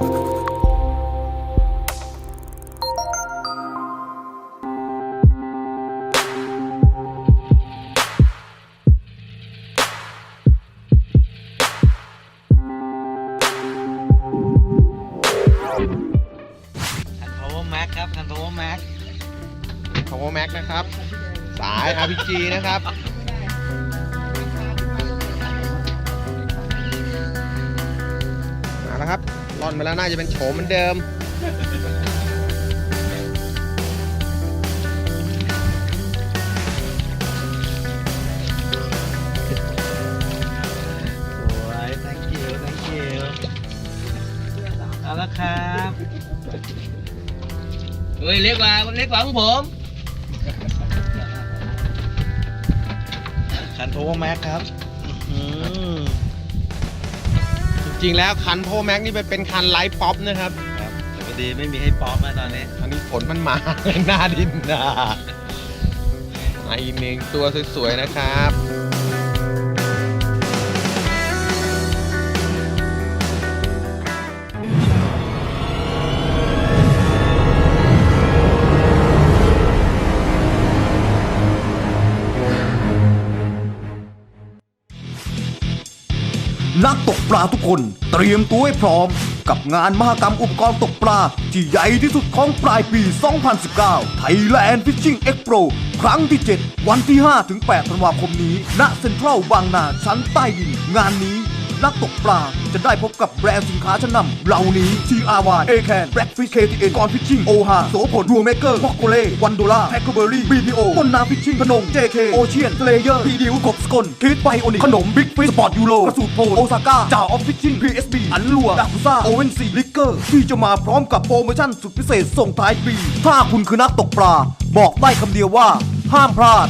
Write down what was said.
ครับคันโทแม็กคันโทแม็กนะครับ สาย RPG นะครับมาแล้วครับ ร่อนไปแล้วน่าจะเป็นโฉมเหมือนเดิม สวย thank you thank you เอาละครับเฮ้ยเล็กกว่ามันเล็กกว่าของผมคันโทแม็กครับ อื้อหือ จริงๆแล้วคัน Power Max นี่เป็นเป็นคันไลฟ์ป๊อปนะครับครับแต่พอดีไม่มีให้ป๊อปนะตอนนี้ อันนี้ฝนมันมา หน้าดินนามาอีกหนึ่งตัวสวยๆนะครับ นักตกปลาทุกคนเตรียมตัวให้พร้อม กับงานมหกรรมอุปกรณ์ตกปลา ที่ใหญ่ที่สุดของปลายปี 2019 Thailand Fishing Expo ครั้งที่ 7 วันที่5ถึง8ธันวาคมนี้ ณ เซ็นทรัลบางนาชั้นใต้ดิน งานนี้ นักตกปลา จะได้พบกับแบรนด์สินค้าชั้นนำเหล่านี้ TR1 a c a n Blackfish KTN กอนฟิชชิ่งโอฮาโสผลดัวเมเกอร์มอกโกเล่วันโดล่าแฮกเกอร์เบอรี่ BPO ต้นน้ำฟิชชิ่งพนง JK โอเชียนเลเยอร์พีดิวกบสกลคิดไบโอนิขนมบิ๊กฟิสสปอร์ตยูโรกระสูตรโพลโอซาก้าจ่าออฟฟิชชิ่ง PSB อันลัวดาคุซ่าโอเวนซีลิกเกอร์ที่จะมาพร้อมกับโปรโมชั่นสุดพิเศษส่งท้ายปีถ้าคุณคือนักตกปลาบอกได้คำเดียวว่า ห้ามพลาด